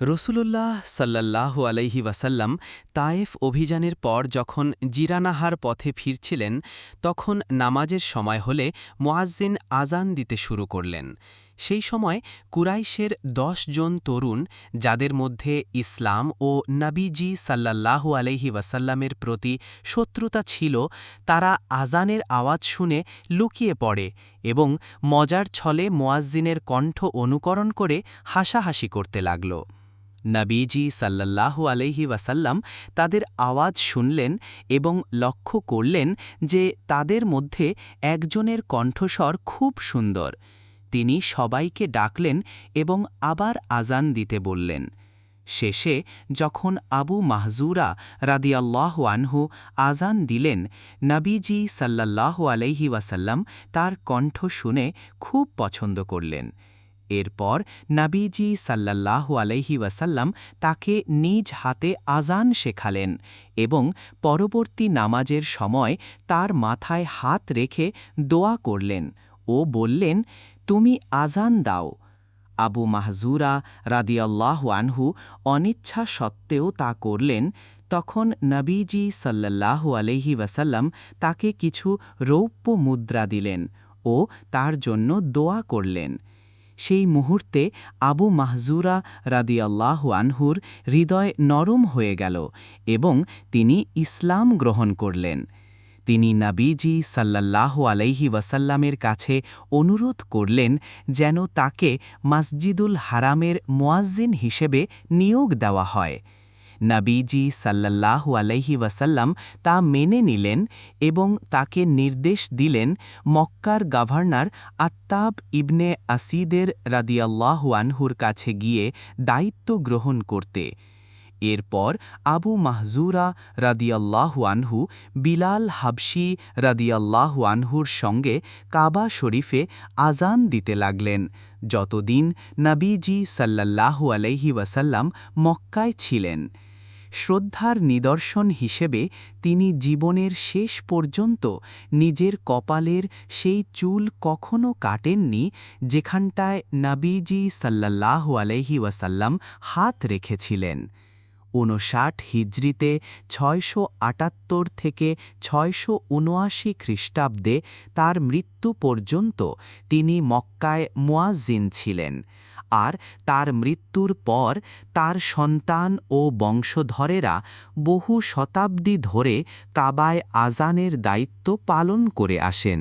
রসুলুল্লাহ সাল্লাল্লাহু আলাইহি ওয়াসাল্লাম তায়েফ অভিযানের পর যখন জিরানাহার পথে ফিরছিলেন, তখন নামাজের সময় হলে মোয়াজ্জিন আজান দিতে শুরু করলেন। সেই সময় কুরাইশের দশ জন তরুণ, যাদের মধ্যে ইসলাম ও নবীজি সাল্লাল্লাহু আলাইহি ওয়াসাল্লামের প্রতি শত্রুতা ছিল, তারা আজানের আওয়াজ শুনে লুকিয়ে পড়ে এবং মজার ছলে মোয়াজ্জিনের কণ্ঠ অনুকরণ করে হাসাহাসি করতে লাগল। নবীজি সাল্লাল্লাহু আলহি ওয়াসাল্লাম তাদের আওয়াজ শুনলেন এবং লক্ষ্য করলেন যে তাদের মধ্যে একজনের কণ্ঠস্বর খুব সুন্দর। তিনি সবাইকে ডাকলেন এবং আবার আজান দিতে বললেন। শেষে যখন আবু মাহজুরা রাদিয়াল্লাহ আনহু আজান দিলেন, নবীজি সাল্লাল্লাহ আলহি ওয়াসাল্লাম তার কণ্ঠ শুনে খুব পছন্দ করলেন। এরপর নাবিজি সাল্লাল্লাহু আলাইহি ওয়াসাল্লাম তাকে নিজ হাতে আজান শেখালেন এবং পরবর্তী নামাজের সময় তার মাথায় হাত রেখে দোয়া করলেন ও বললেন, তুমি আজান দাও। আবু মাহজুরা রাদিয়াল্লাহু আনহু অনিচ্ছা সত্ত্বেও তা করলেন। তখন নবীজি সাল্লাল্লাহু আলহি ওয়াসাল্লাম তাকে কিছু রৌপ্য মুদ্রা দিলেন ও তার জন্য দোয়া করলেন। সেই মুহূর্তে আবু মাহজুরা রাদিয়াল্লাহ আনহুর হৃদয় নরম হয়ে গেল এবং তিনি ইসলাম গ্রহণ করলেন। তিনি নাবিজি সাল্লাহ আলাইহি ওয়াসাল্লামের কাছে অনুরোধ করলেন যেন তাকে মসজিদুল হারামের মোয়াজ্জিন হিসেবে নিয়োগ দেওয়া হয়। নাবিজি সাল্লাল্লাহু আলাইহি ওয়াসাল্লাম তা মেনে নিলেন এবং তাকে নির্দেশ দিলেন মক্কার গভর্নর আত্তাব ইবনে আসিদের রাদিয়াল্লাহু আনহুর কাছে গিয়ে দায়িত্ব গ্রহণ করতে। এরপর আবু মাহজুরা রাদিয়াল্লাহু আনহু, বিলাল হাবশি রাদিয়াল্লাহু আনহুর সঙ্গে কাবা শরীফে আজান দিতে লাগলেন। যতদিন নবীজি সাল্লাল্লাহু আলাইহি ওয়াসাল্লাম মক্কায় ছিলেন। শ্রদ্ধার নিদর্শন হিসেবে তিনি জীবনের শেষ পর্যন্ত নিজের কপালের সেই চুল কখনো কাটেননি যেখানটায় নাবিজি সাল্লাহ আলহি ওয়াসাল্লাম হাত রেখেছিলেন। ঊনষাট হিজড়িতে ছয়শো আটাত্তর থেকে ছয়শো উনআশি খ্রিস্টাব্দে তার মৃত্যু পর্যন্ত তিনি মক্কায় মুয়াজ্জিন ছিলেন। আর তার মৃত্যুর পর তার সন্তান ও বংশধরেরা বহু শতাব্দী ধরে কাবায় আজানের দায়িত্ব পালন করে আসেন।